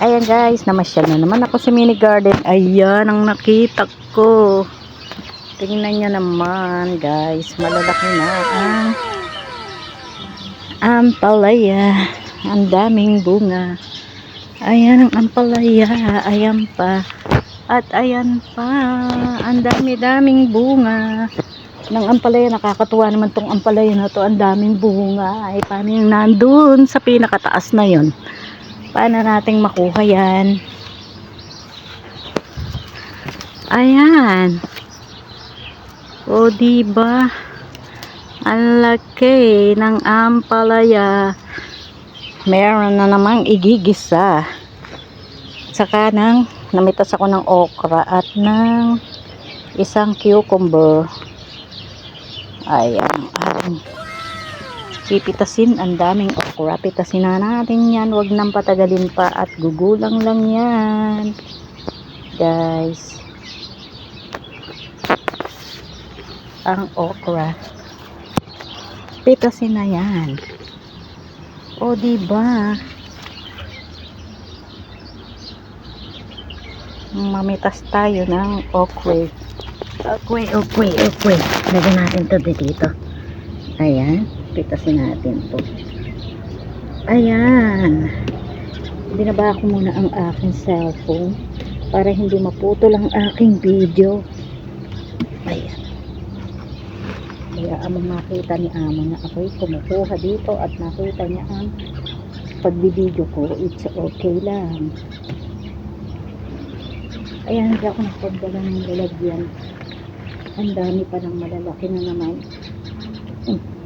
Ayan guys, namasyal na naman ako sa mini garden. Ayan ang nakita ko. Tingnan nyo naman guys, malalaki na ang ampalaya. Ang daming bunga. Ayan ang ampalaya. Ayan pa. At ayan pa. Ang dami-daming bunga. Ng ampalaya, nakakatuwa naman tong ampalaya na to. Ang daming bunga. Ay, paano yung nandun sa pinakataas na yon? Paano nating makuha yan? Ayan. O, diba? Ang laki ng ampalaya. Meron na namang igigisa. Saka nang namitas ako ng okra at ng isang cucumber. Ayan. Ayan pipitasin ang daming okra pitasin na natin yan. Wag nang patagalin pa at gugulang lang yan. Guys. Ang okra. Pitasin na yan. O diba? Mamitas tayo ng okra. Okra okra okra. Lagyan natin to dito. Ayan pitasin natin to. Ayan. Binaba ko muna ang aking cellphone para hindi maputol ang aking video. Ayan. Kaya among makita ni amo na ako'y kumukuha dito at nakita niya ang pagbibideo ko it's okay lang. Ayan hindi ako nakapagdala ng lalagyan. Ang dami pa ng malalaki na naman. Hmm.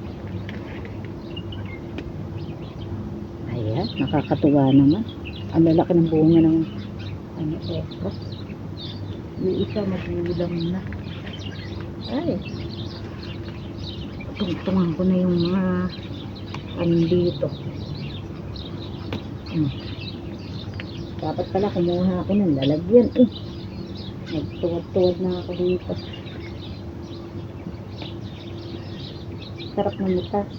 Ayan, nakakatuwa naman. Ang lalaki ng bunga ng ano, okra. Yung isa magulang na. Ay. Tungtungan ko na yung mga ano dito. Hmm. Dapat pala kumuha ako ng lalagyan eh. Nagtuwad-tuwad na ako dito. Sarap ng mitas.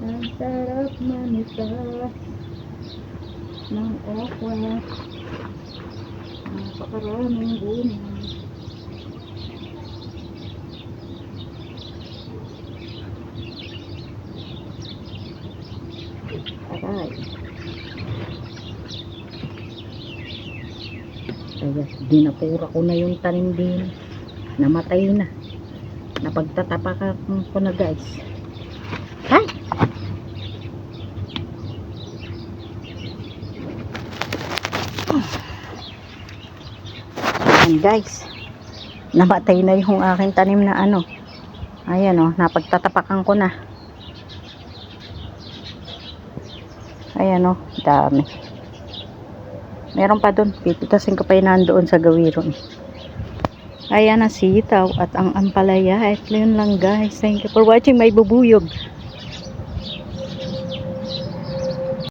Ang sarap manitas ng okra. Napakaraming bunga. Aray. Kaya dinapura ko na yung tanim din. Namatay na. Napagtatapakan ko na guys. Ayan guys. Namatay na yung aking tanim na ano. Ayan o, oh, napagtatapakan ko na. Ayan o, oh, dami. Meron pa doon. Pipitasin ko pa yun nandoon sa gawiron. Ayan ang sitaw at ang ampalaya. Ito yun lang guys. Thank you for watching. May bubuyog.